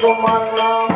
তোমার নাম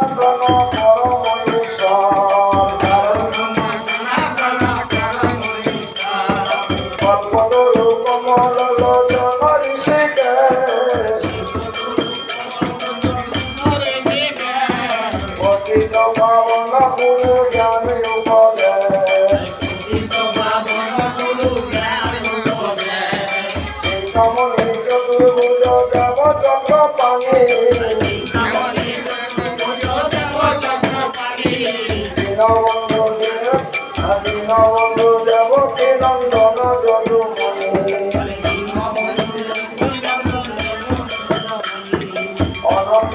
বদন পর অনন্ত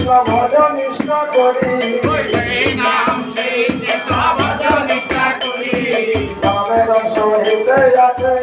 কৃষ্ণ ভজ নিষ্ঠা করি। নামের সহিত আছে